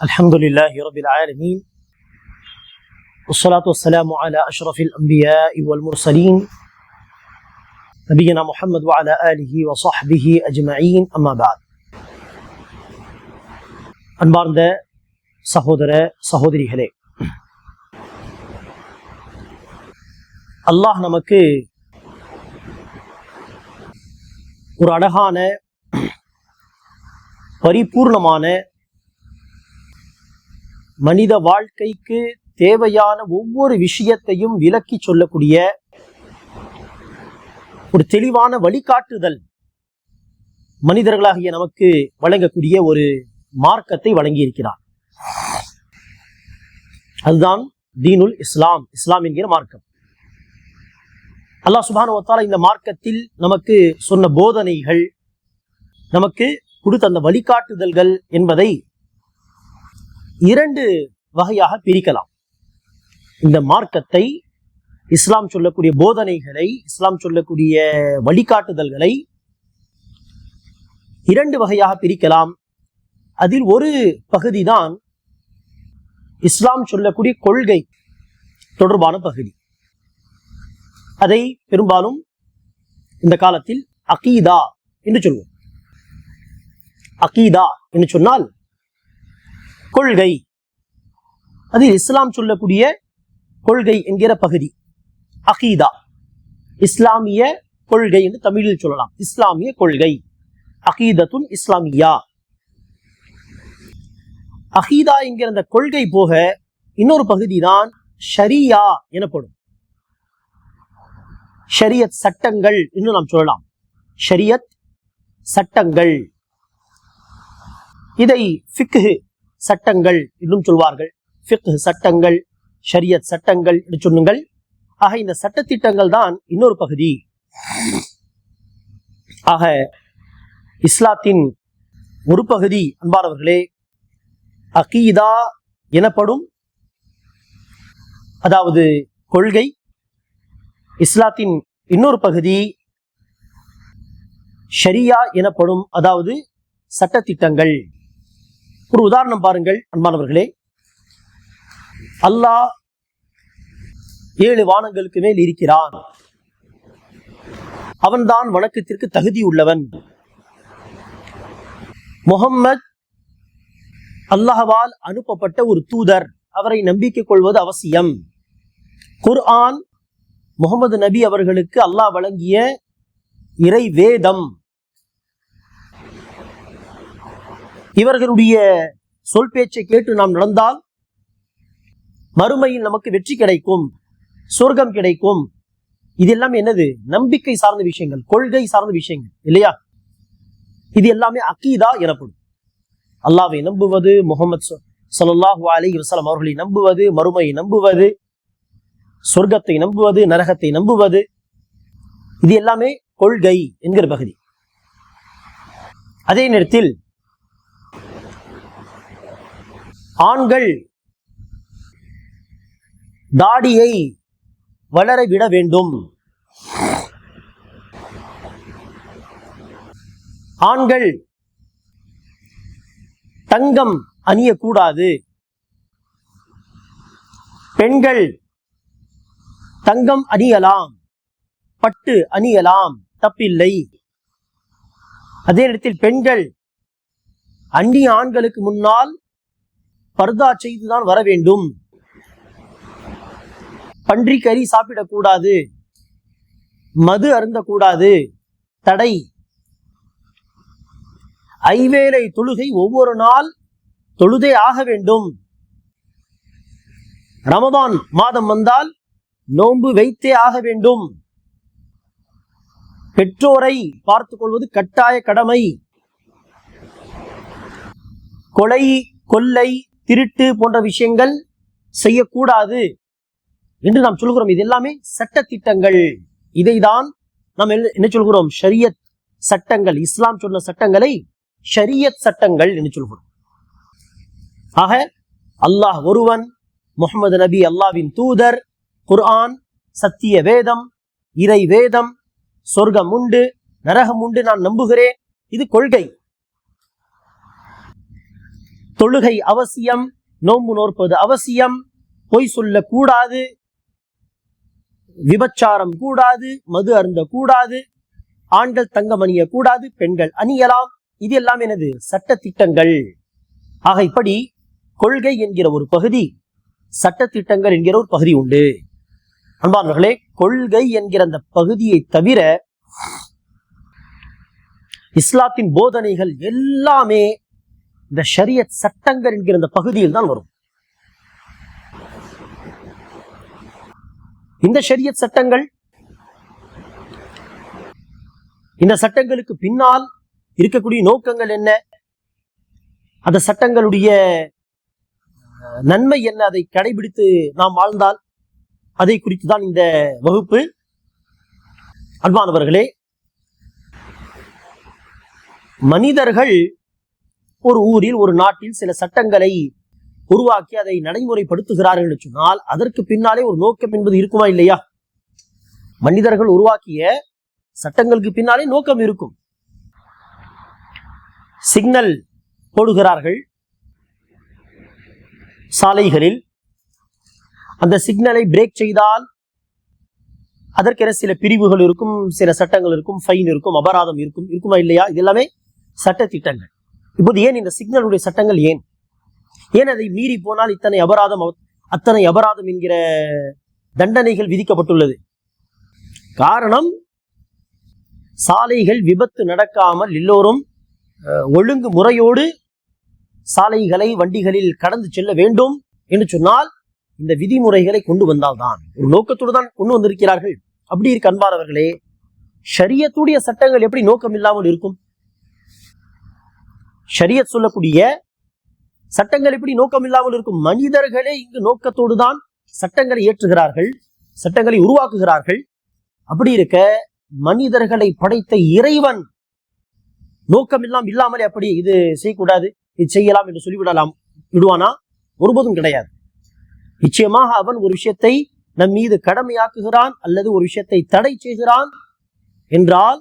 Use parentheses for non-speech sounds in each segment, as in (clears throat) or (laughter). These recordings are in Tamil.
الحمد لله رب العالمين والصلاة والسلام على أشرف الأنبياء والمرسلين نبينا محمد وعلى آله وصحبه أجمعين أما بعد அன்பார்ந்த சகோதர சகோதரிகளே அல்லாஹ் நமக்கு ஒரு அழகான (clears throat) பரிபூர்ணமான மனித வாழ்க்கைக்கு தேவையான ஒவ்வொரு விஷயத்தையும் விளக்கி சொல்லக்கூடிய ஒரு தெளிவான வழிகாட்டுதல் மனிதர்களாகிய நமக்கு வழங்கக்கூடிய ஒரு மார்க்கத்தை வழங்கியிருக்கிறார். அதுதான் தீனுல் இஸ்லாம். இஸ்லாம் என்கிற மார்க்கம். அல்லாஹ் சுபானுவத்தால இந்த மார்க்கத்தில் நமக்கு சொன்ன போதனைகள் நமக்கு கொடுத்த அந்த வழிகாட்டுதல்கள் என்பதை இரண்டு வகையாக பிரிக்கலாம். இந்த மார்க்கத்தை இஸ்லாம் சொல்லக்கூடிய போதனைகளை இஸ்லாம் சொல்லக்கூடிய வழிகாட்டுதல்களை இரண்டு வகையாக பிரிக்கலாம். அதில் ஒரு பகுதி தான் இஸ்லாம் சொல்லக்கூடிய கொள்கை தொடர்பான பகுதி. அதை பெரும்பாலும் இந்த காலத்தில் அகீதா என்று சொல்வோம். அகீதா என்று சொன்னால் கொள்கை. அது இஸ்லாம் சொல்லக்கூடிய கொள்கை என்கிற பகுதி. அகீதா. இஸ்லாமிய கொள்கை என்று தமிழில் சொல்லலாம். இஸ்லாமிய கொள்கை. அகீதத்துன் இஸ்லாமியா. அகீதா என்கிற அந்த கொள்கை போக இன்னொரு பகுதி தான் ஷரியா எனப்படும். ஷரியத் சட்டங்கள் என்று நாம் சொல்லலாம். ஷரியத் சட்டங்கள். இதை ஃபிக்கு சட்டங்கள் இன்னும் சொல்வார்கள். ஃபிக் சட்டங்கள் ஷரியத் சட்டங்கள் என்று சொல்லுங்கள். ஆக இந்த சட்டத்திட்டங்கள் தான் இன்னொரு பகுதி. ஆக இஸ்லாத்தின் ஒரு பகுதி அன்பானவர்களே அகீதா எனப்படும் அதாவது கொள்கை இஸ்லாத்தின் இன்னொரு பகுதி ஷரியா எனப்படும் அதாவது சட்டத்திட்டங்கள். ஒரு உதாரணம் பாருங்கள் அன்பானவர்களே. அல்லாஹ் ஏழு வானங்களுக்கு மேல் இருக்கிறான். அவன்தான் வணக்கத்திற்கு தகுதி உள்ளவன். முகம்மத் அல்லாஹ்வால் அனுப்பப்பட்ட ஒரு தூதர். அவரை நம்பிக்கை கொள்வது அவசியம். குர்ஆன் முகமது நபி அவர்களுக்கு அல்லாஹ் வழங்கிய இறை வேதம். இவர்களுடைய சொல் பேச்சை கேட்டு நாம் நடந்தால் மறுமையில் நமக்கு வெற்றி கிடைக்கும் சொர்க்கம் கிடைக்கும். இது எல்லாமே என்னது? நம்பிக்கை சார்ந்த விஷயங்கள் கொள்கை சார்ந்த விஷயங்கள் இல்லையா? இது எல்லாமே அக்கீதா எனப்படும். அல்லாவை நம்புவது முகமது சல்லாஹு அலி வசலம் அவர்களை நம்புவது மறுமையை நம்புவது சொர்க்கத்தை நம்புவது நரகத்தை நம்புவது இது எல்லாமே கொள்கை என்கிற பகுதி. அதே நேரத்தில் ஆண்கள் தாடியை வளரவிட வேண்டும். ஆண்கள் தங்கம் அணியக்கூடாது. பெண்கள் தங்கம் அணியலாம் பட்டு அணியலாம் தப்பில்லை. அதே நேரத்தில் பெண்கள் அந்நிய ஆண்களுக்கு முன்னால் பர்தா செய்துதான் வர வேண்டும். பன்றி கறி சாப்பிடக்கூடாது. மது அருந்தக்கூடாது. தடை. ஐவேளை தொழுகை ஒவ்வொரு நாள் தொழுதே ஆக வேண்டும். ரமதான் மாதம் வந்தால் நோன்பு வைத்தே ஆக வேண்டும். பெற்றோரை பார்த்துக் கொள்வது கட்டாய கடமை. கொலை கொள்ளை திருட்டு போன்ற விஷயங்கள் செய்யக்கூடாது என்று நாம் சொல்கிறோம். இது எல்லாமே சட்டத்திட்டங்கள். இதைதான் நாம் என்ன சொல்கிறோம்? ஷரியத் சட்டங்கள். இஸ்லாம் சொன்ன சட்டங்களை ஷரியத் சட்டங்கள் என்று சொல்கிறோம். ஆக அல்லாஹ் ஒருவன் முகமது நபி அல்லாவின் தூதர் குர்ஆன் சத்திய வேதம் இறை வேதம் சொர்க்கம் உண்டு நரகம் உண்டு நான் நம்புகிறேன். இது கொள்கை. தொழுகை அவசியம் நோன்பு நோற்பது அவசியம் பொய் சொல்ல கூடாது விபச்சாரம் கூடாது மது அருந்த கூடாது ஆண்கள் தங்கம் அணிய கூடாது பெண்கள் அணியலாம். இது எல்லாம் எனது சட்ட திட்டங்கள் ஆக இப்படி கொள்கை என்கிற ஒரு பகுதி சட்ட திட்டங்கள் என்கிற ஒரு பகுதி உண்டு. அன்பானவர்களே கொள்கை என்கிற அந்த பகுதியை தவிர இஸ்லாத்தின் போதனைகள் எல்லாமே இந்த ஷரியத் சட்டங்கள் என்கிற இந்த பகுதியில் தான் வரும். இந்த ஷரியத் சட்டங்கள் இந்த சட்டங்களுக்கு பின்னால் இருக்கக்கூடிய நோக்கங்கள் என்ன? அந்த சட்டங்களுடைய நன்மை என்ன? அதை கடைபிடித்து நாம் வாழ்ந்தால் அதை குறித்து தான் இந்த வகுப்பு. அன்பானவர்களே மனிதர்கள் ஒரு ஊரில் ஒரு நாட்டில் சில சட்டங்களை உருவாக்கி அதை நடைமுறைப்படுத்துகிறார்கள் என்று சொன்னால் அதற்கு பின்னாலே ஒரு நோக்கம் என்பது இருக்குமா இல்லையா? மனிதர்கள் உருவாக்கிய சட்டங்களுக்கு பின்னாலே நோக்கம் இருக்கும். சிக்னல் போடுகிறார்கள். சாலைகளில் அந்த சிக்னலை பிரேக் செய்தால் அதற்கென சில பிரிவுகள் இருக்கும் சில சட்டங்கள் இருக்கும் ஃபைன் இருக்கும் அபராதம் இருக்கும் இருக்குமா இல்லையா? இது எல்லாமே சட்ட திட்டங்கள் இப்போது ஏன் இந்த சிக்னலுடைய சட்டங்கள் ஏன்? ஏன் அதை மீறி போனால் இத்தனை அபராதம் அத்தனை அபராதம் என்கிற தண்டனைகள் விதிக்கப்பட்டுள்ளது? காரணம் சாலைகள் விபத்து நடக்காமல் எல்லோரும் அஹ், ஒழுங்கு முறையோடு சாலைகளை வண்டிகளில் கடந்து செல்ல வேண்டும் என்று சொன்னால் இந்த விதிமுறைகளை கொண்டு வந்தால்தான். ஒரு நோக்கத்தோடு தான் கொண்டு வந்திருக்கிறார்கள். அப்படி இருக்கு அன்பானவர்களே ஷரியத்துடைய சட்டங்கள் எப்படி நோக்கம் இல்லாமல் இருக்கும்? ஷரியத் சொல்லக்கூடிய சட்டங்கள் எப்படி நோக்கம் இல்லாமல் இருக்கும் மனிதர்களே இங்கு நோக்கத்தோடு தான் சட்டங்களை ஏற்றுகிறார்கள் சட்டங்களை உருவாக்குகிறார்கள். அப்படி இருக்க மனிதர்களை படைத்த இறைவன் நோக்கம் இல்லாம இல்லாமலே அப்படி இது செய்யக்கூடாது இது செய்யலாம் என்று சொல்லிவிடலாம் விடுவானா? ஒருபோதும் கிடையாது. நிச்சயமாக அவன் ஒரு விஷயத்தை நம் மீது கடமையாக்குகிறான் அல்லது ஒரு விஷயத்தை தடை செய்கிறான் என்றால்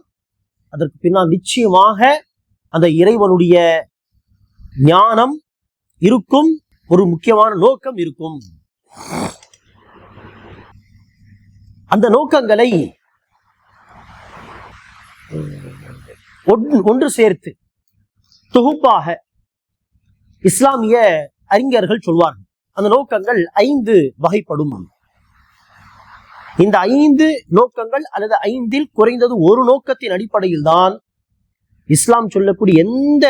அதற்கு பின்னால் நிச்சயமாக அந்த இறைவனுடைய ஞானம் இருக்கும் ஒரு முக்கியமான நோக்கம் இருக்கும். அந்த நோக்கங்களை ஒன்று- சேர்த்து தொகுப்பாக இஸ்லாமிய அறிஞர்கள் சொல்வார்கள். அந்த நோக்கங்கள் ஐந்து வகைப்படும். இந்த ஐந்து நோக்கங்கள் அல்லது ஐந்தில் குறைந்தது ஒரு நோக்கத்தின் அடிப்படையில் தான் இஸ்லாம் சொல்லக்கூடிய எந்த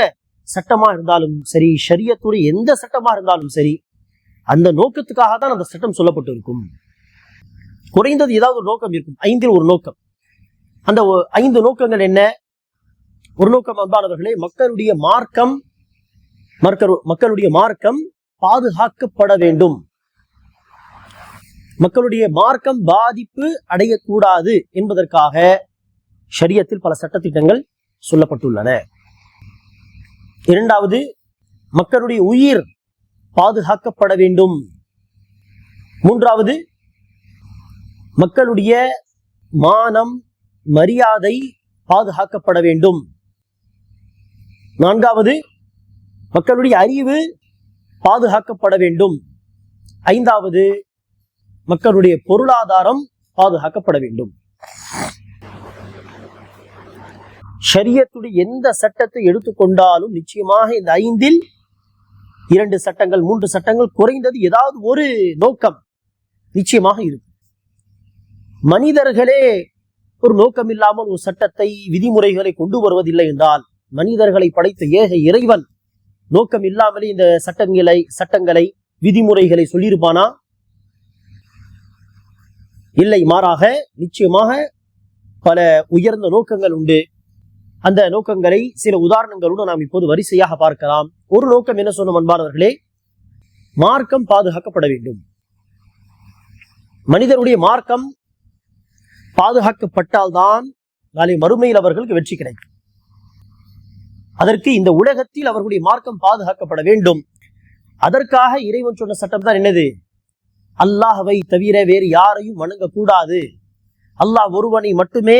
சட்டமா இருந்தாலும் சரி ஷரியத்துடைய எந்த சட்டமா இருந்தாலும் சரி அந்த நோக்கத்துக்காக தான் அந்த சட்டம் சொல்லப்பட்டிருக்கும். குறைந்தது ஏதாவது ஒரு நோக்கம் இருக்கும். ஐந்தில் ஒரு நோக்கம். அந்த ஐந்து நோக்கங்கள் என்ன? ஒரு நோக்கம் அன்பானவர்களே மக்களுடைய மார்க்கம் மக்களுடைய மார்க்கம் பாதுகாக்கப்பட வேண்டும். மக்களுடைய மார்க்கம் பாதிப்பு அடையக்கூடாது என்பதற்காக ஷரியத்தில் பல சட்டத்திட்டங்கள் சொல்லப்பட்டுள்ளன. இரண்டாவது மக்களுடைய உயிர் பாதுகாக்கப்பட வேண்டும். மூன்றாவது மக்களுடைய மானம் மரியாதை பாதுகாக்கப்பட வேண்டும். நான்காவது மக்களுடைய அறிவு பாதுகாக்கப்பட வேண்டும். ஐந்தாவது மக்களுடைய பொருளாதாரம் பாதுகாக்கப்பட வேண்டும். ஷரியத்துடைய எந்த சட்டத்தை எடுத்துக்கொண்டாலும் நிச்சயமாக இந்த ஐந்தில் இரண்டு சட்டங்கள் மூன்று சட்டங்கள் குறைந்தது ஏதாவது ஒரு நோக்கம் நிச்சயமாக இருக்கும். மனிதர்களே ஒரு நோக்கம் இல்லாமல் ஒரு சட்டத்தை விதிமுறைகளை கொண்டு வருவதில்லை என்றால் மனிதர்களை படைத்த ஏக இறைவன் நோக்கம் இல்லாமலே இந்த சட்டங்களை சட்டங்களை விதிமுறைகளை சொல்லியிருப்பானா? இல்லை மாறாக நிச்சயமாக பல உயர்ந்த நோக்கங்கள் உண்டு. அந்த நோக்கங்களை சில உதாரணங்களோடு நாம் இப்போது வரிசையாக பார்க்கலாம். ஒரு நோக்கம் என்ன சொன்ன அன்பானவர்களே? மார்க்கம் பாதுகாக்கப்பட வேண்டும். மனிதருடைய மார்க்கம் பாதுகாக்கப்பட்டால்தான் நாளை மறுமையில் அவர்களுக்கு வெற்றி கிடைக்கும். அதற்கு இந்த உலகத்தில் அவர்களுடைய மார்க்கம் பாதுகாக்கப்பட வேண்டும். அதற்காக இறைவன் சொன்ன சட்டம் தான் என்னது? அல்லாஹவை தவிர வேறு யாரையும் வணங்கக்கூடாது. அல்லாஹ் ஒருவனை மட்டுமே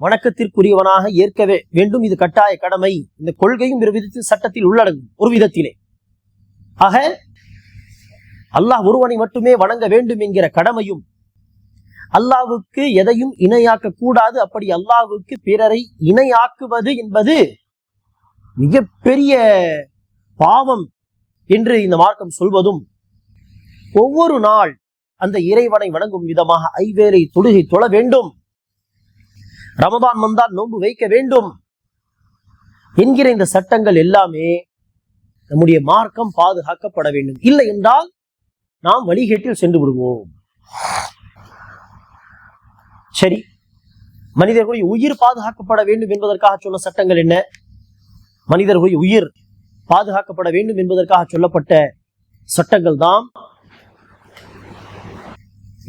வணக்கத்திற்குரியவனாக ஏற்கவே வேண்டும் இது கட்டாய கடமை. இந்த கொள்கையும் ஒரு விதத்தில் சட்டத்தில் உள்ளடங்கும் ஒரு விதத்திலே. ஆக அல்லாஹ் ஒருவனை மட்டுமே வணங்க வேண்டும் என்கிற கடமையும் அல்லாவுக்கு எதையும் இணையாக்க கூடாது அப்படி அல்லாவுக்கு பிறரை இணையாக்குவது என்பது மிகப்பெரிய பாவம் என்று இந்த மார்க்கம் சொல்வதும் ஒவ்வொரு நாள் அந்த இறைவனை வணங்கும் விதமாக ஐவேரை தொழுகை தொழ வேண்டும். ரமதான் வந்தால் நோன்பு வைக்க வேண்டும் என்கிற இந்த சட்டங்கள் எல்லாமே நம்முடைய மார்க்கம் பாதுகாக்கப்பட வேண்டும். இல்லை என்றால் நாம் வழிகேட்டில் சென்று விடுவோம். சரி மனிதர்களுடைய உயிர் பாதுகாக்கப்பட வேண்டும் என்பதற்காக சொன்ன சட்டங்கள் என்ன? மனிதர்களுடைய உயிர் பாதுகாக்கப்பட வேண்டும் என்பதற்காக சொல்லப்பட்ட சட்டங்கள் தான்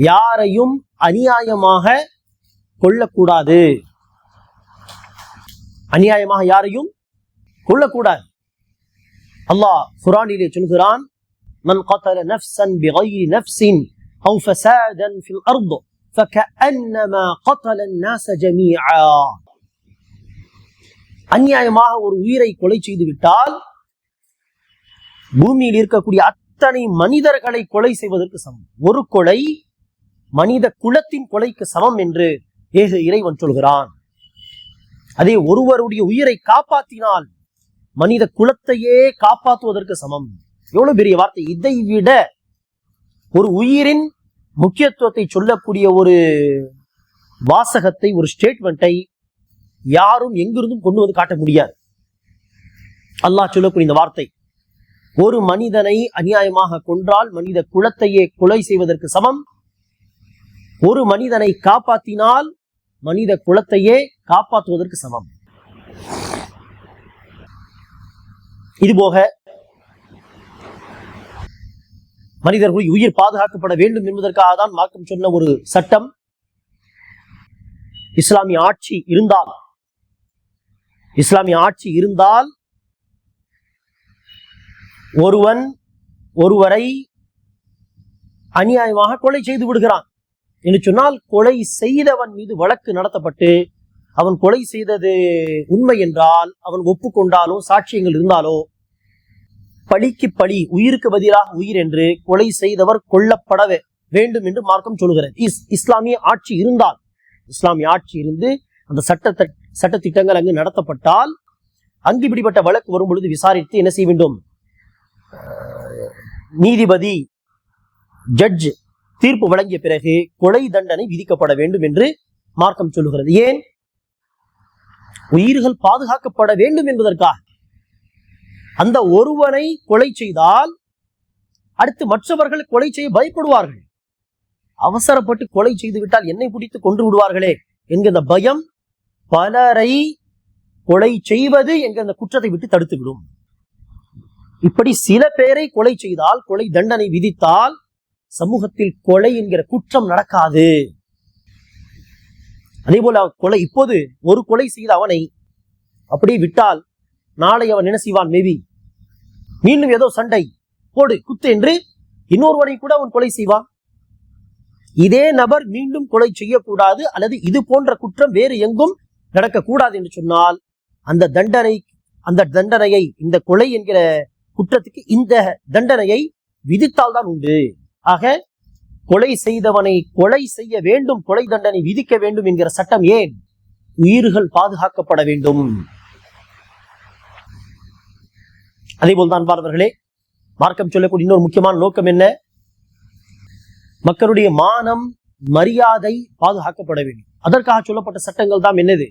யாரையும் அநியாயமாக கொல்லக்கூடாது அநியாயமாக யாரையும் கொல்லக்கூடாது அல்லாஹ் குரானிலே சொல்கிறான் மன் قتل نفسا بغير نفس أو فسادا في الأرض فكأنما قتل الناس جميعا அநியாயமாக ஒரு உயிரை கொலை செய்து விட்டால் பூமியில் இருக்கக்கூடிய அத்தனை மனிதர்களை கொலை செய்வதற்கு சமம் ஒரு கொலை மனித குலத்தின் கொலைக்கு சமம் என்று ஏக இறைவன் சொல்கிறான். அதே ஒருவருடைய உயிரை காப்பாற்றினால் மனித குலத்தையே காப்பாற்றுவதற்கு சமம். எவ்வளவு பெரிய வார்த்தை. இதை விட ஒரு உயிரின் முக்கியத்துவத்தை சொல்லக்கூடிய ஒரு வாசகத்தை ஒரு ஸ்டேட்மெண்ட்டை யாரும் எங்கிருந்தும் கொண்டு வந்து காட்ட முடியாது. அல்லாஹ் சொல்லக்கூடிய இந்த வார்த்தை ஒரு மனிதனை அநியாயமாக கொன்றால் மனித குலத்தையே கொலை செய்வதற்கு சமம். ஒரு மனிதனை காப்பாற்றினால் மனித குலத்தையே காப்பாற்றுவதற்கு சமம். இதுபோக மனிதர்கள் உயிர் பாதுகாக்கப்பட வேண்டும் என்பதற்காக தான் மார்க்கம் சொன்ன ஒரு சட்டம். இஸ்லாமிய ஆட்சி இருந்தால் இஸ்லாமிய ஆட்சி இருந்தால் ஒருவன் ஒருவரை அநியாயமாக கொலை செய்து விடுகிறான். என்று சொன்னால் கொலை செய்தவன் மீது வழக்கு நடத்தப்பட்டு அவன் கொலை செய்தது உண்மை என்றால் அவன் ஒப்புக்கொண்டாலோ சாட்சியங்கள் இருந்தாலோ பழிக்கு பழி உயிருக்கு பதிலாக உயிர் என்று கொலை செய்தவர் கொல்லப்பட வேண்டும் என்று மார்க்கம் சொல்கிறது இஸ் இஸ்லாமிய ஆட்சி இருந்தால் இஸ்லாமிய ஆட்சி இருந்து அந்த சட்ட சட்ட திட்டங்கள் அங்கு நடத்தப்பட்டால் அங்கு பிடிப்பட்ட வழக்கு வரும் பொழுது விசாரித்து என்ன செய்ய வேண்டும்? நீதிபதி ஜட்ஜ் தீர்ப்பு வழங்கிய பிறகு கொலை தண்டனை விதிக்கப்பட வேண்டும் என்று மார்க்கம் சொல்லுகிறது. ஏன்? உயிர்கள் பாதுகாக்கப்பட வேண்டும் என்பதற்காக. அந்த ஒருவனை கொலை செய்தால் அடுத்து மற்றவர்கள் கொலை செய்ய பயப்படுவார்கள். அவசரப்பட்டு கொலை செய்து விட்டால் என்னை பிடித்து கொன்று விடுவார்களே என்கிற பயம் பலரை கொலை செய்வது என்கிற அந்த குற்றத்தை விட்டு தடுத்துவிடும். இப்படி சில பேரை கொலை செய்தால் கொலை தண்டனை விதித்தால் சமூகத்தில் கொலை என்கிற குற்றம் நடக்காது. அதே போல கொலை இப்போது ஒரு கொலை செய்த அவனை அப்படியே விட்டால் நாளை அவன் என்ன செய்வான் மேபி மீண்டும் ஏதோ சண்டை போடு குத்து என்று இன்னொருவனை கூட அவன் கொலை செய்வான். இதே நபர் மீண்டும் கொலை செய்யக்கூடாது அல்லது இது போன்ற குற்றம் வேறு எங்கும் நடக்கக்கூடாது என்று சொன்னால் அந்த தண்டனை அந்த தண்டனையை இந்த கொலை என்கிற குற்றத்துக்கு இந்த தண்டனையை விதித்தால் தான் உண்டு. ஆக கொலை செய்தவனை கொலை செய்ய வேண்டும் கொலை தண்டனை விதிக்க வேண்டும் என்கிற சட்டம் ஏன் உயிர்கள் பாதுகாக்கப்பட வேண்டும்? அதே போல்தான் பார்வர்களே மார்க்கம் சொல்லக்கூடிய இன்னொரு முக்கியமான நோக்கம் என்ன? மக்களுடைய மானம் மரியாதை பாதுகாக்கப்பட வேண்டும். அதற்காக சொல்லப்பட்ட சட்டங்கள் தான் என்னது?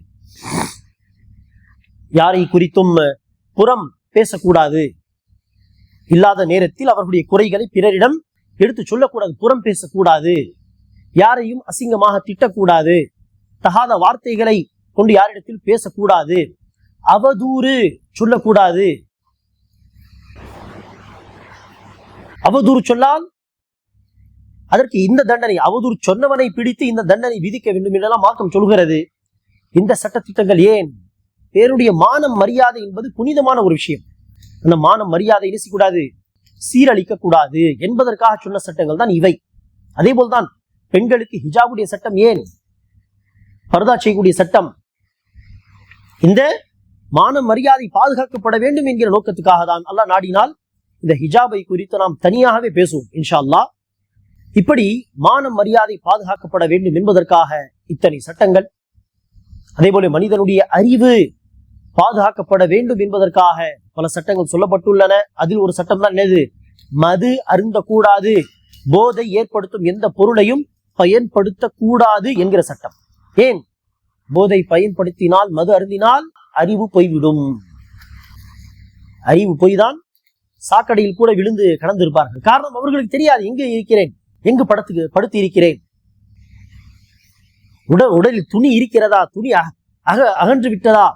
யாரை குறித்தும் புறம் பேசக்கூடாது. இல்லாத நேரத்தில் அவர்களுடைய குறைகளை பிறரிடம் எடுத்து சொல்லக்கூடாது புறம் பேசக்கூடாது யாரையும் அசிங்கமாக திட்டக்கூடாது தகாத வார்த்தைகளை கொண்டு யாரிடத்தில் பேசக்கூடாது அவதூறு சொல்லக்கூடாது. அவதூறு சொல்லால் அதற்கு இந்த தண்டனை அவதூறு சொன்னவனை பிடித்து இந்த தண்டனை விதிக்க வேண்டும் என்றெல்லாம் மார்க்கம் சொல்கிறது. இந்த சட்டத்திட்டங்கள் ஏன்? பேருடைய மானம் மரியாதை என்பது புனிதமான ஒரு விஷயம். அந்த மானம் மரியாதை என்ன சீரழிக்க கூடாது என்பதற்காக சொன்ன சட்டங்கள் தான் இவை. அதே போல்தான் பெண்களுக்கு ஹிஜாபுடைய சட்டம் ஏன்? பரதா செய்யக்கூடிய சட்டம். இந்த மான மரியாதை பாதுகாக்கப்பட வேண்டும் என்கிற நோக்கத்துக்காக தான் அல்லாஹ் நாடினால் இந்த ஹிஜாபை குறித்து நாம் தனியாகவே பேசுவோம் இன்ஷா அல்லா இப்படி மானம் மரியாதை பாதுகாக்கப்பட வேண்டும் என்பதற்காக இத்தனை சட்டங்கள். அதே போல மனிதனுடைய அறிவு பாதுகாக்கப்பட வேண்டும் என்பதற்காக பல சட்டங்கள் சொல்லப்பட்டுள்ளன. அதில் ஒரு சட்டம் தான் என்னது? மது அருந்த கூடாது போதை ஏற்படுத்தும் எந்த பொருளையும் பயன்படுத்த கூடாது என்கிற சட்டம். ஏன்? போதை பயன்படுத்தினால் மது அருந்தினால் அறிவு போய்விடும். அறிவு போய்தான் சாக்கடையில் கூட விழுந்து கடந்திருப்பார்கள். காரணம் அவர்களுக்கு தெரியாது. எங்கு இருக்கிறேன்? எங்கு படத்துக்கு படுத்து இருக்கிறேன் உடல் உடலில் துணி இருக்கிறதா? துணி அக அகன்று விட்டதா?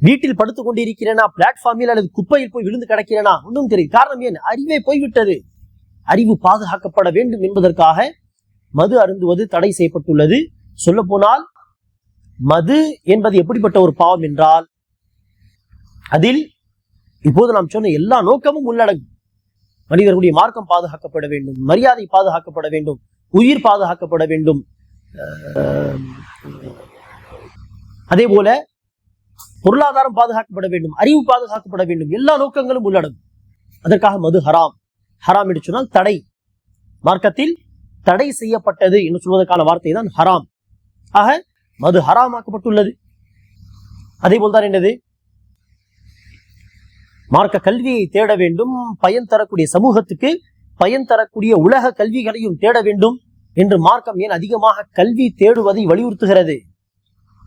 வீட்டில் படுத்துக் கொண்டிருக்கிறேனா? பிளாட்ஃபார்மில் அல்லது குப்பையில் போய் விழுந்து கிடக்கிறேனா? ஒன்றும் தெரியும் காரணம் ஏன் அறிவே போய்விட்டது. அறிவு பாதுகாக்கப்பட வேண்டும் என்பதற்காக மது அருந்துவது தடை செய்யப்பட்டுள்ளது. சொல்ல போனால் மது என்பது எப்படிப்பட்ட ஒரு பாவம் என்றால் அதில் இப்போது நாம் சொன்ன எல்லா நோக்கமும் உள்ளடங்கும். மனிதர்களுடைய மார்க்கம் பாதுகாக்கப்பட வேண்டும். மரியாதை பாதுகாக்கப்பட வேண்டும். உயிர் பாதுகாக்கப்பட வேண்டும். அதே போல பொருளாதாரம் பாதுகாக்கப்பட வேண்டும் அறிவு பாதுகாக்கப்பட வேண்டும் எல்லா நோக்கங்களும் உள்ளடங்கும். அதற்காக மது ஹராம். ஹராம் என்று சொன்னால் தடை. மார்க்கத்தில் தடை செய்யப்பட்டது என்று சொல்வதற்கான வார்த்தை தான் ஹராம். ஆக மது ஹராமாக்கப்பட்டுள்ளது. அதே போல்தான் என்னது? மார்க்க கல்வியை தேட வேண்டும் பயன் தரக்கூடிய சமூகத்துக்கு பயன் தரக்கூடிய உலக கல்விகளையும் தேட வேண்டும் என்று மார்க்கம் ஏன் அதிகமாக கல்வி தேடுவதை வலியுறுத்துகிறது?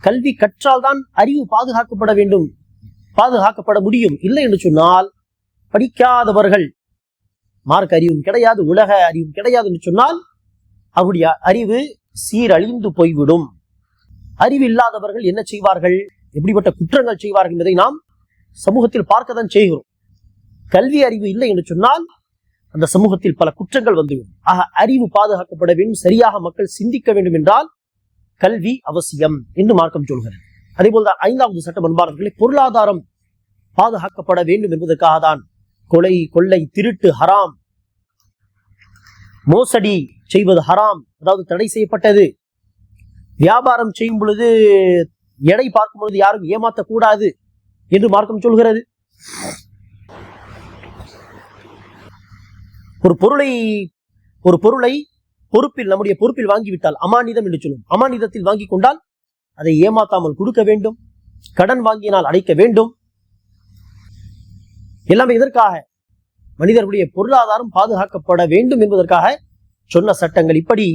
கல்வி கற்றால்தான் அறிவு பாதுகாக்கப்பட வேண்டும். பாதுகாக்கப்பட முடியும். இல்லை என்று சொன்னால் படிக்காதவர்கள் மார்க் அறிவும் கிடையாது உலக அறிவும் கிடையாது என்று சொன்னால் அவருடைய அறிவு சீரழிந்து போய்விடும். அறிவு இல்லாதவர்கள் என்ன செய்வார்கள்? எப்படிப்பட்ட குற்றங்கள் செய்வார்கள் என்பதை நாம் சமூகத்தில் பார்க்கத்தான் செய்கிறோம். கல்வி அறிவு இல்லை என்று சொன்னால் அந்த சமூகத்தில் பல குற்றங்கள் வந்துவிடும். ஆக அறிவு பாதுகாக்கப்பட வேண்டும். சரியாக மக்கள் சிந்திக்க வேண்டும் என்றால் கல்வி அவசியம் என்று மார்க்கம் சொல்கிறது. அதே போல்தான் ஐந்தாவது சட்டம் அன்பாளர்களை பொருளாதாரம் பாதுகாக்கப்பட வேண்டும் என்பதற்காக தான் கொலை கொள்ளை திருட்டு ஹராம் மோசடி செய்வது ஹராம் அதாவது தடை செய்யப்பட்டது. வியாபாரம் செய்யும் பொழுது எடை பார்க்கும் பொழுது யாரும் ஏமாற்றக்கூடாது என்று மார்க்கம் சொல்கிறது. ஒரு பொருளை ஒரு பொருளை பொறுப்பில் நம்முடைய பொறுப்பில் வாங்கிவிட்டால் அமானிதம் என்று சொல்லும் அமானிதத்தில் வாங்கி கொண்டால் அதை ஏமாத்தாமல் கொடுக்க வேண்டும் கடன் வாங்கினால் அடைக்க வேண்டும். எல்லாமே இதற்காக மனிதர்களுடைய பொருளாதாரம் பாதுகாக்கப்பட வேண்டும் என்பதற்காக சொன்ன சட்டங்கள். இப்படி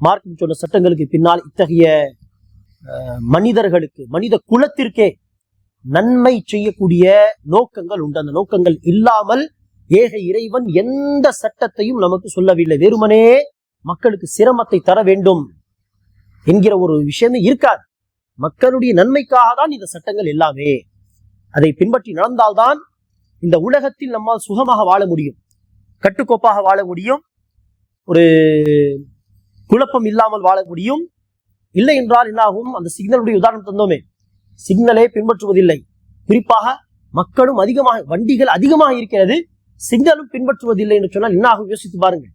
மார்க்கம் சொன்ன சட்டங்களுக்கு பின்னால் இத்தகைய மனிதர்களுக்கு மனித குலத்திற்கே நன்மை செய்யக்கூடிய நோக்கங்கள் உண்டு. அந்த நோக்கங்கள் இல்லாமல் ஏக இறைவன் எந்த சட்டத்தையும் நமக்கு சொல்லவில்லை. வெறுமனே மக்களுக்கு சிரமத்தை தர வேண்டும் என்கிற ஒரு விஷயமே இருக்காது. மக்களுடைய நன்மைக்காக தான் இந்த சட்டங்கள் எல்லாமே. அதை பின்பற்றி நடந்தால்தான் இந்த உலகத்தில் நம்மால் சுகமாக வாழ முடியும். கட்டுக்கோப்பாக வாழ முடியும். ஒரு குழப்பம் இல்லாமல் வாழ முடியும். இல்லை என்றால் என்னாகும்? அந்த சிக்னலுடைய உதாரணம் தந்தோமே. சிக்னலே பின்பற்றுவதில்லை. குறிப்பாக மக்களும் அதிகமாக வண்டிகள் அதிகமாக இருக்கிறது. சிக்னலும் பின்பற்றுவதில்லை என்று சொன்னால் என்னாகும்? யோசித்து பாருங்கள்.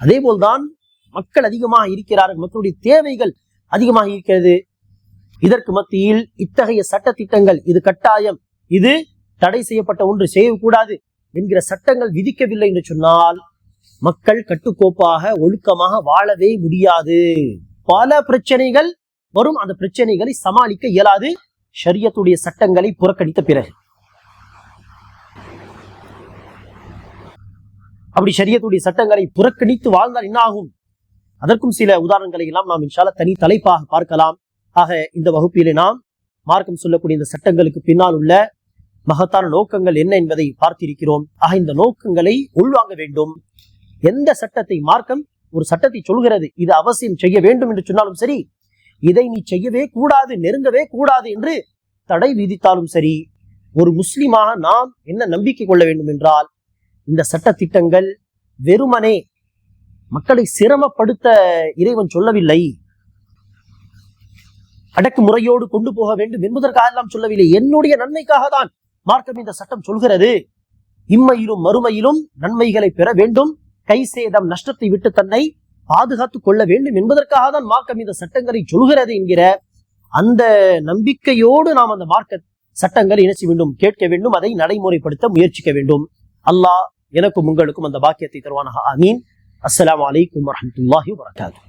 அதே போல்தான் மக்கள் அதிகமாக இருக்கிறார்கள் மக்களுடைய தேவைகள் அதிகமாக இருக்கிறது. இதற்கு மத்தியில் இத்தகைய சட்ட திட்டங்கள் இது கட்டாயம் இது தடை செய்யப்பட்ட ஒன்று செய்யக்கூடாது என்கிற சட்டங்கள் விதிக்கவில்லை என்று சொன்னால் மக்கள் கட்டுக்கோப்பாக ஒழுக்கமாக வாழவே முடியாது. பல பிரச்சனைகள் வரும் அந்த பிரச்சனைகளை சமாளிக்க இயலாது. ஷரியத்துடைய சட்டங்களை புறக்கணித்த பிறகு. அப்படி சரியத்துடைய சட்டங்களை புறக்கணித்து வாழ்ந்தால் என்ன ஆகும் அதற்கும் சில உதாரணங்களை எல்லாம் நாம் இன்ஷால தனி தலைப்பாக பார்க்கலாம். ஆக இந்த வகுப்பிலே நாம் மார்க்கம் சொல்லக்கூடிய இந்த சட்டங்களுக்கு பின்னால் உள்ள மகத்தான நோக்கங்கள் என்ன என்பதை பார்த்திருக்கிறோம். ஆக இந்த நோக்கங்களை உள்வாங்க வேண்டும். எந்த சட்டத்தை மார்க்கம் ஒரு சட்டத்தை சொல்கிறது இது அவசியம் செய்ய வேண்டும் என்று சொன்னாலும் சரி இதை நீ செய்யவே கூடாது நெருங்கவே கூடாது என்று தடை விதித்தாலும் சரி ஒரு முஸ்லிமாக நாம் என்ன நம்பிக்கை கொள்ள வேண்டும் என்றால் இந்த சட்ட திட்டங்கள் வெறுமனே மக்களை சிரமப்படுத்த இறைவன் சொல்லவில்லை. அடக்குமுறையோடு கொண்டு போக வேண்டும் என்பதற்காக எல்லாம் சொல்லவில்லை. என்னுடைய நன்மைக்காக தான் மார்க்கம் இந்த சட்டம் சொல்கிறது. இம்மையிலும் மறுமையிலும் நன்மைகளை பெற வேண்டும். கை சேதம் நஷ்டத்தை விட்டு தன்னை பாதுகாத்துக் கொள்ள வேண்டும் என்பதற்காக தான் மார்க்கம் இந்த சட்டங்களை சொல்கிறது என்கிற அந்த நம்பிக்கையோடு நாம் அந்த மார்க்க சட்டங்களை என்ன வேண்டும் கேட்க வேண்டும் அதை நடைமுறைப்படுத்த முயற்சிக்க வேண்டும். அல்லாஹ் எனக்கும் உங்களுக்கும் அந்த பாக்கியத்தை தருவானாக ஆமீன் அஸ்ஸலாமு அலைக்கும் வரஹ்மத்துல்லாஹி வபரகாத்துஹு